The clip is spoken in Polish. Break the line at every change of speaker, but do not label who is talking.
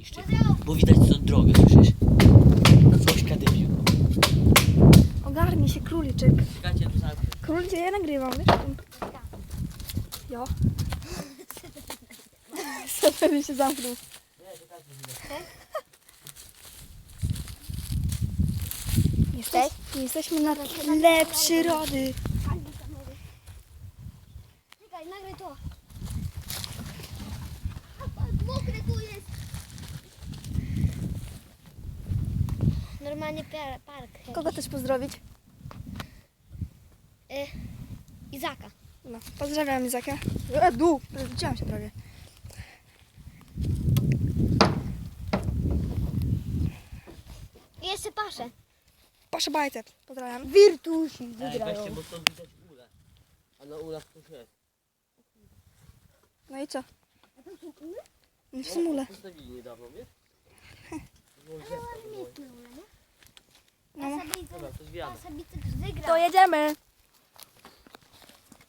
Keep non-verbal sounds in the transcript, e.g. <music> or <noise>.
niszczy. Bo widać tą drogę, słyszysz? Zośka debil.
Ogarnij się, króliczek.
Czekajcie, tu zaraz.
Król, gdzie ja nagrywam, wiesz? Jo. <laughs> Sobie się zamknął. Jesteś? Jesteśmy na tle przyrody.
Czekaj, nagraj to. Mokre tu jest. Normalnie par- park.
Kogo też pozdrowić?
Y, Izaka.
No, pozdrawiam Izaka. E, dół, rozliczyłam się prawie.
I jeszcze paszę.
Proszę bajce, pozdrawiam. Wirtusi
Ej, weźcie, bo stąd widać ulę. A na jest.
No i co? W sumule.
Postawili niedawno, wiesz?
No.
Ja sobie,
Dobra, to zwijamy.
ja sobie wygrał.
To jedziemy.